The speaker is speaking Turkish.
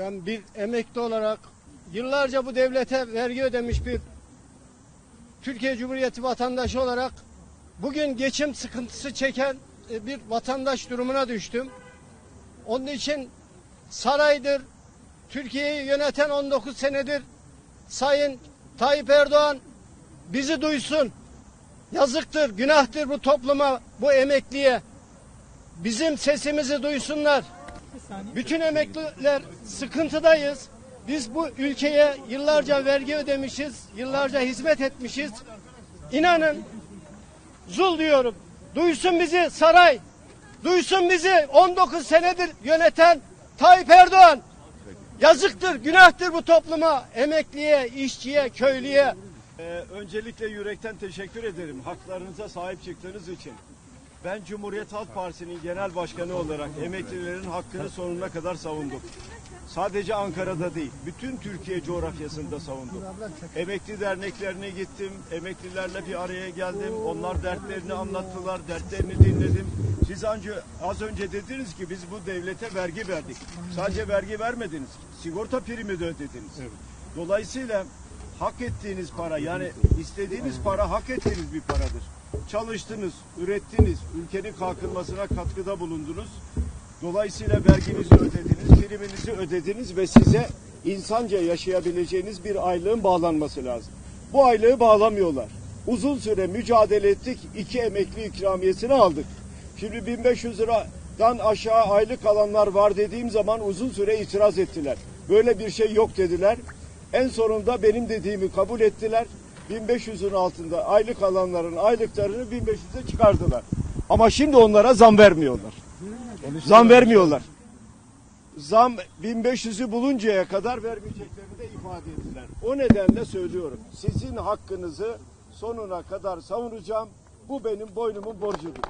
Ben bir emekli olarak yıllarca bu devlete vergi ödemiş bir Türkiye Cumhuriyeti vatandaşı olarak bugün geçim sıkıntısı çeken e, bir vatandaş durumuna düştüm. Onun için saraydır, Türkiye'yi yöneten 19 senedir Sayın Tayyip Erdoğan bizi duysun. Yazıktır, günahtır bu topluma, bu emekliye. Bizim sesimizi duysunlar. Bütün emekliler sıkıntıdayız. Biz bu ülkeye yıllarca vergi ödemişiz, yıllarca hizmet etmişiz. İnanın zul diyorum. Duysun bizi saray. Duysun bizi 19 senedir yöneten Tayyip Erdoğan. Yazıktır, günahtır bu topluma, emekliye, işçiye, köylüye. Ee, öncelikle yürekten teşekkür ederim haklarınıza sahip çıktığınız için. Ben Cumhuriyet Halk Partisi'nin genel başkanı olarak emeklilerin hakkını sonuna kadar savundum. Sadece Ankara'da değil, bütün Türkiye coğrafyasında savundum. Emekli derneklerine gittim, emeklilerle bir araya geldim. Onlar dertlerini anlattılar, dertlerini dinledim. Siz önce, az önce dediniz ki biz bu devlete vergi verdik. Sadece vergi vermediniz, sigorta primi de ödediniz. Dolayısıyla hak ettiğiniz para yani istediğiniz para hak ettiğiniz bir paradır. Çalıştınız, ürettiniz, ülkenin kalkınmasına katkıda bulundunuz. Dolayısıyla verginizi ödediniz, priminizi ödediniz ve size insanca yaşayabileceğiniz bir aylığın bağlanması lazım. Bu aylığı bağlamıyorlar. Uzun süre mücadele ettik, iki emekli ikramiyesini aldık. Şimdi 1500 liradan aşağı aylık alanlar var dediğim zaman uzun süre itiraz ettiler. Böyle bir şey yok dediler. En sonunda benim dediğimi kabul ettiler. 1500'ün altında aylık alanların aylıklarını 1500'e çıkardılar. Ama şimdi onlara zam vermiyorlar. Zam vermiyorlar. Zam 1500'ü buluncaya kadar vermeyeceklerini de ifade ettiler. O nedenle söylüyorum. Sizin hakkınızı sonuna kadar savunacağım. Bu benim boynumun borcudur.